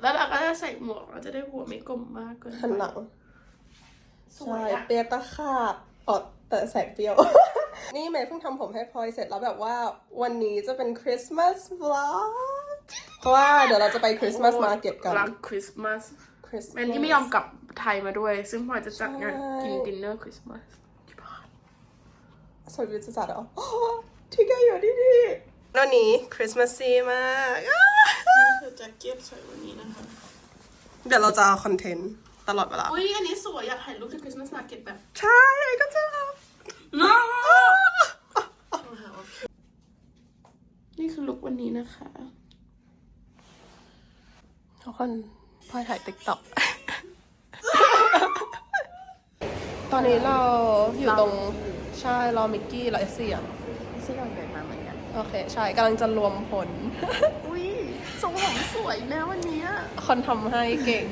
แล้วแล้วเราก็จะใส่หมวกเราจะได้หัวไม่กลมมากเกินหันหลังสวใช่ยอะเปียกตะขาบอดแต่แสงเปรี้ยว นี่เมย์เพิ่งทำผมให้พลอยเสร็จแล้วแบบว่าวันนี้จะเป็นคริสต์มาสวล o เพราะว่าเดี๋ยวเราจะไปคริสต์มาสมาร์เก็ตกันรักคริสต์มาสคริสต์แมนที่ไม่ยอมกลับไทยมาด้วย ซึ่งพลอยจะจัดงานใช่กินดินเนอร์คริสต์มาสที่บ้านสวัสดีจะจัดเหรอ ที่แกอยู่ที่นี่แล้วนี้คริสต์มาสซีมากอ้าคือแจ็คเก็ตใส่วันนี้นะคะ เดี๋ยวเราจะเอาคอนเทนต์ตลอดเวลา อุ้ยอันนี้สวยอยากถ่ายรูปที่คริสต์มาสมาร์เก็ตแบบใช่ก็จะเอานี่คือลุควันนี้นะคะทุกคนพลอยถ่ายติ๊กต็อกตอนนี้เราอยู่ตรง ใช่รอมิกกี้และเอสซี่อะซึ่งเราเดินมาเหมือนกัน โอเค ใช่กำลังจะรวมผลอุ้ย ทรงผมสวยนะวันนี้อะคนทำให้เก่ง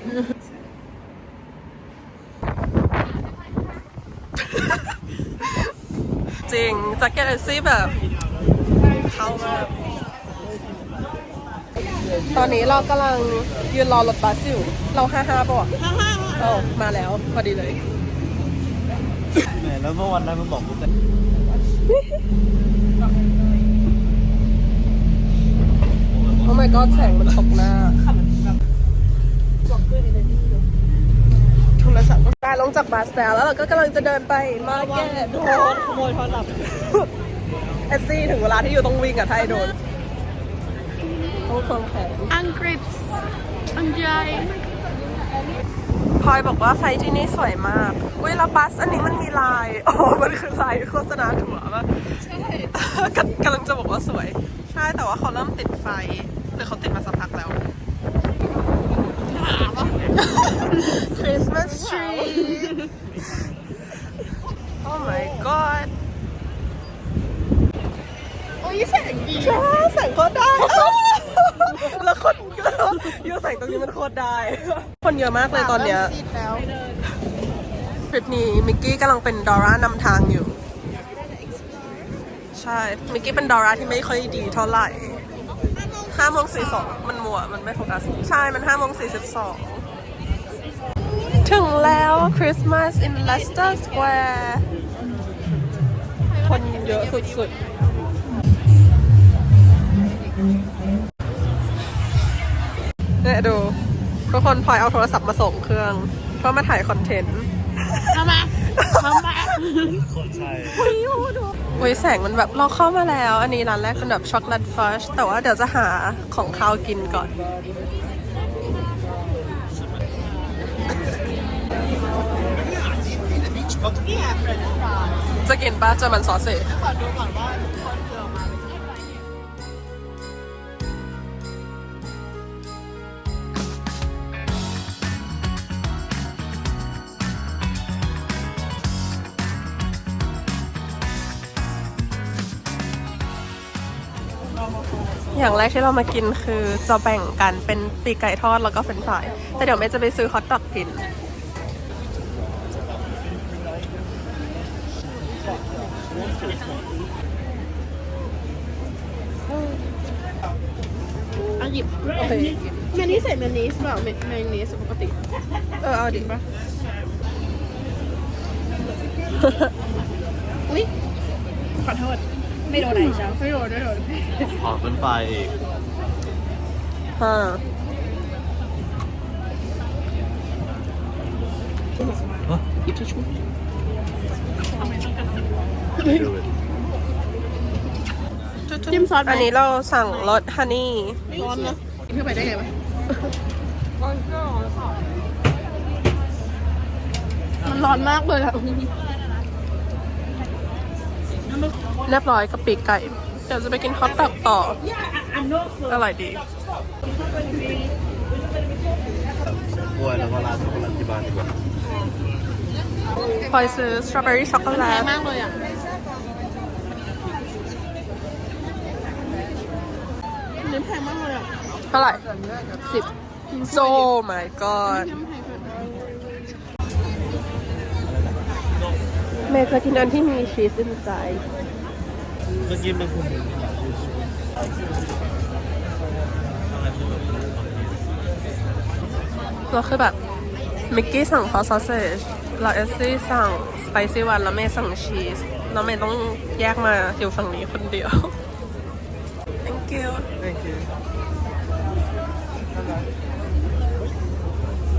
จริงแจ็คเก็ตเอซี่แบบเข้ามากตอนนี้เรากำลังยืนรอรถบัสอยู่ เราห้าห้าป่ะวะโอ้มาแล้วพอดีเลยแหมแล้วเมื่อวันนั้นมึงบอกกูแต่ อ้ my god แสงมันตกหน้าโทรศัพท์ก็ได้ลงจากบัสแล้วแล้วเราก็กำลังจะเดินไปมาแก้โดนขโมยโทรศัพท์เอสซี่ถึงเวลาที่อยู่ต้องวิ่งอะถ้าไอโดนต้องควงแขนอังกฤษอันใหญ่พลอยบอกว่าไฟที่นี่สวยมากเว้ยแล้วบัสอันนี้มันมีลายโอ้มันคือลายโฆษณาถั่วป่ะใช่กำลังจะบอกว่าสวย ใช่แต่ว่าเขาเริ่มติดไฟ หรือเขาติดมาสักพักแล้ว Christmas tree Oh my god โอ้ยแสงดีใช่แสงโคตรได้ แล้วคนยูแสงตรงนี้มันโคตรได้ คนเยอะมากเลยตอนเนี้ยซีดแล้วทริปนี้มิกกี้กำลังเป็นดอร่านำทางอยู่ ใช่ มิกกี้เป็นดอร่าที่ไม่ค่อยดีเท่าไหร่ ห้าโมงสี่สองมันมัว มันไม่โฟกัส ใช่ มันห้าโมงสี่สิบสองถึงแล้วคริสต์มาส in Leicester Square คนเยอะสุดๆเนี่ยดู ทุกคนพลอยเอาโทรศัพท์มาส่งเครื่อง เพื่อมาถ่ายคอนเทนต์ ทำไม ทำไม คนใช่อุ้ ยแสงมันแบบเราเข้ามาแล้ว อันนี้ร้านแรกเป็นแบบช็อกโกแลตฟัชแต่ว่าเดี๋ยวจะหาของข้าวกินก่อน จะกินป้าเจอมันซอสเสร็จ อย่างแรกที่เรามากินคือจะแบ่งกันเป็นปีกไก่ทอดแล้วก็เฟรนช์ฟรายแต่เดี๋ยวเมย์จะไปซื้อฮอทดอกกินอะหยิบโอเคเมนนี้ใส่เมนนีสเปล่าเมนเมนนีสปกติ เออเอาดิปะอุ้ยขอโทษ ไม่โดนไหนจ้าไม่โดนไม่โดนออกเป็นไฟล์อีกฮ่าหยิบทิชชู่ดูดจิ้มซอสไหมอันนี้เราสั่งรสฮันนี่ร้อนนะกินเข้าไปได้ไงวะมันร้อนมากเลยอะ เรียบร้อยกับปีกไก่ เดี๋ยวจะไปกินฮอทดอกต่อ อร่อยดีกล้วยแล้วก็ราดช็อกโกแลตที่บ้านดีกว่าพลอยซื้อสตรอเบอรี่ช็อกโกแลแพตงมากเลยอะอันนี้แพงมากเลยอะเท่าไหร่สิบโซ my god เมย์จะกินอันที่มีชีส inside เมื่อกี้มันคือหมูอะไรคือแบบเราคือแบบมิกกี้สั่งพอซอสเซจเราเอสซี่สั่งสไปซี่วันแล้วเมย์สั่งชีสแล้วเมย์ต้องแยกมาอยู่ฝั่งนี้คนเดียว thank you thank you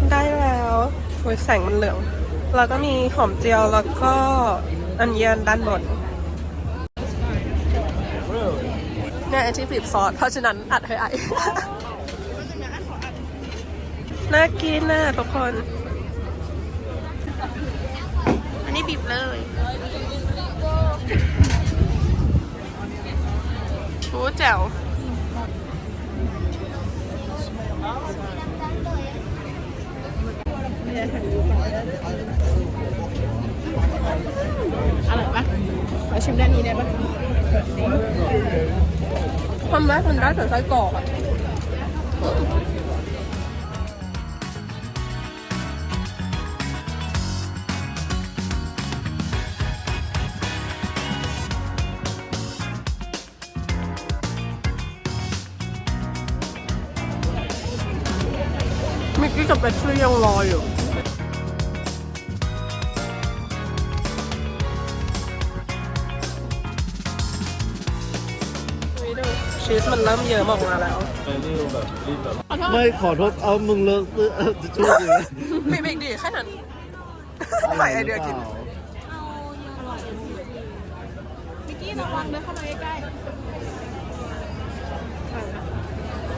ได้แล้วโอ้ยแสงมันเหลือง แล้วก็มีหอมเจียวแล้วก็อันเยียนด้านบนเนี่ยที่บีบซอสเพราะฉะนั้นอัดให้ไอน่ากินน่ะทุกคน อันนี้บีบเลยโอ้แจ๋วอ ชิมด้านนี้ได้ปะทำได้ทำได้แต่ไส้กรอกอะมิกกี้กับเบสซี่ยังรออยู่ ชีสมันเริ่มเยอะออกมาแล้วไปนี่แบบรีบแบบไม่ขอโทษเอามึงเลอะเสื้อจะช่วยกูนะมีเบรกดีแค่นั้นใส่ไอเดียกิน มิกกี้ระวังเดินเข้ามาใกล้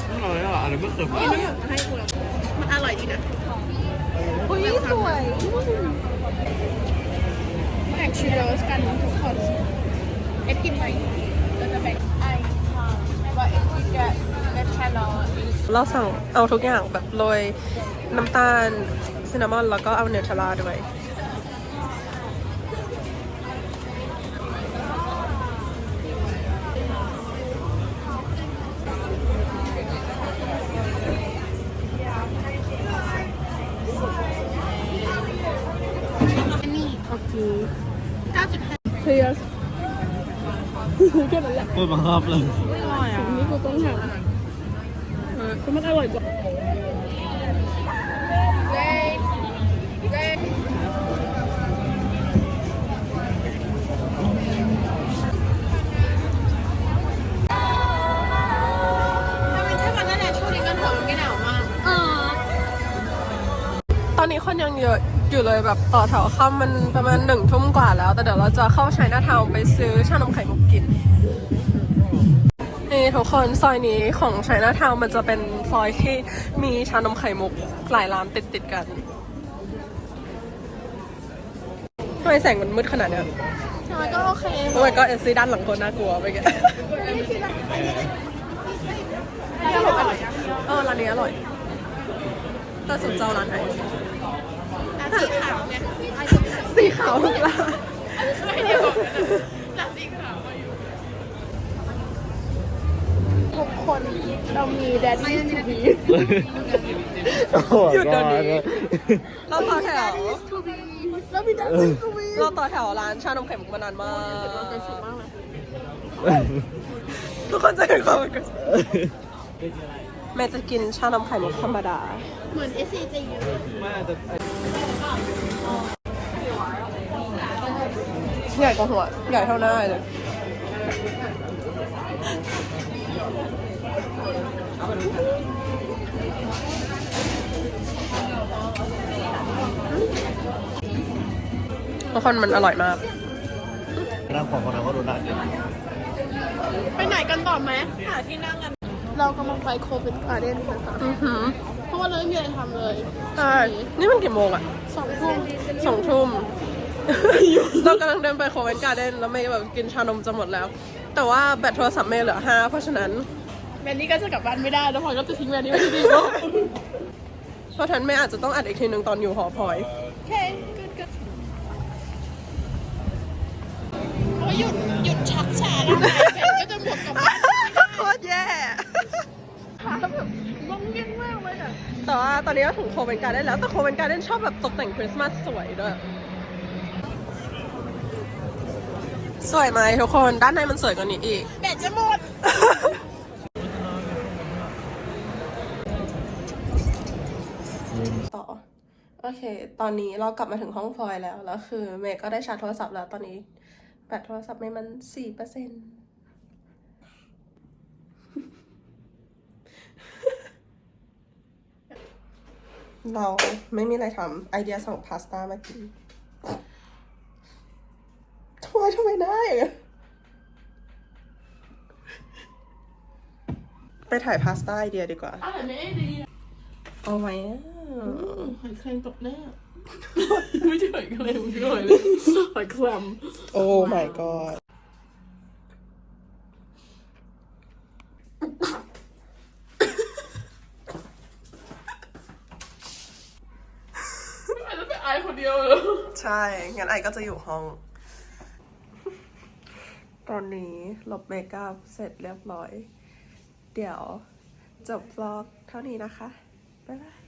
อร่อยอะอะไรไม่เคยๆกินน้ำหอมให้กูแล้วมันอร่อยดีนะอุ้ยสวยแบ่งชีโรสกันทุกคน เอ็ดกินไหมเราจะแบ่งไอว่า เอ็ดกินกับเนทแคลอเราสั่งเอาทุกอย่างแบบโรยน้ำตาลซินนามอนแล้วก็เอาเนเทลล่าด้วยอันนี้โอเค9.5เพียสแค่นั้นแหละเปิดบังคับเลยอร่อยอะนี่กู ต้องทำเออคือมันอร่อยกว่าเป็นแค่วันนั้นแหละช่วงนี้กันหัวมันหนาวมากตอนนี้คนยังเยอะอยู่เลยแบบต่อแถวเข้ามันประมาณหนึ่งทุ่มกว่าแล้ว แต่เดี๋ยวเราจะเข้าชัยนาทาวไปซื้อชานมไข่มุกกิน นี่ทุกคนซอยนี้ของชัยนาทาวน์มันจะเป็นซอยที่มีชานมไข่มุกหลายร้านติดติดๆกันทำไมแสงมันมืดขนาดเนี้ยใช่ก็โอเคโอ้ยก็เอซีด้านหลังคนน่ากลัวไปแกแล้วอร่อยอะเออร้านนี้อร่อย แต่สุดเจ้าร้านไหนสีขาวเนี่ยสีขาวทุกร้าน ไม่ได้บอกนะหลังสีขาว ทุกคนเรามีแดดดี้ทูบีโอ้โหหยุดเดี๋ยวนี้ก่อนเราต่อแถว ทูบีเรามีแดดดี้ทูบีเราต่อแถวร้านชานมไข่มุกมานานมากเป็นสุดมากเลยทุกคนจะเห็นความเป็นกันแม่จะกินชานมไข่มุกธรรมดา เหมือน S C J U ไม่แต่ใหญ่กว่าหัวใหญ่เท่าหน้าเลย ทุก คนมันอร่อยมากน้ำของคนนั้นก็โดนได้ไปไหนกันต่อไหมหาที่นั่งกัน เรากำลังไปโคเปนการ์เด้นนะคะอือหือเพราะว่าเราไม่มีอะไรทำเลยใช่นี่มันกี่โมงอะสองทุ่มสองทุ่มเรากำลังเดินไปโคเวนการ์เด้นแล้วเมย์แบบกินชานมจะหมดแล้ว แต่ว่าแบตโทรศัพท์เมย์เหลือห้าเพราะฉะนั้นแมนนี่ก็จะกลับบ้านไม่ได้แล้วพลอยก็จะทิ้งแมนนี่ไว้ที่นี่เพราะฉะนั้นเมย์อาจจะต้องอัดอีกทีหนึ่งตอนอยู่หอพลอยโอเค หยุดหยุดชักช้าแล้วไงแมนก็จะหมดกลับบ้านโคตรแย่ขาแบบงงเงี้ยมากเลยอะแต่ว่าตอนนี้ก็ถึงโคเวนการ์เด้นแล้ว แต่โคเวนการ์เด้นชอบแบบตกแต่งคริสต์มาสสวยด้วย สวยไหมทุกคน ด้านในมันสวยกว่านี้อีกแบตจะหมดนต่อ โอเค ตอนนี้เรากลับมาถึงห้องพลอยแล้ว แล้วคือเมย์ก็ได้ชาร์จโทรศัพท์แล้วตอนนี้ แบตโทรศัพท์เมย์มันสี่เปอร์เซ็นต์เราไม่มีอะไรทำไอเดียสั่งพาสต้ามากินทำไมทำไมได้อะไปถ่ายพาสต้าไอเดียดีกว่าอะไรไม่ดีเอาไหมอะหอยแครงตกหน้า ไม่ใช่หอยแครงไม่ใช่หอยเลยหอยแครงโอ้ my god อาจจะเป็นไอายคนเดียวเลยใช่ งั้นไอก็จะอยู่ห้อง ตอนนี้ลบเมคอัพเสร็จเรียบร้อย เดี๋ยวจบวล็อกเท่านี้นะคะ บ๊ายบาย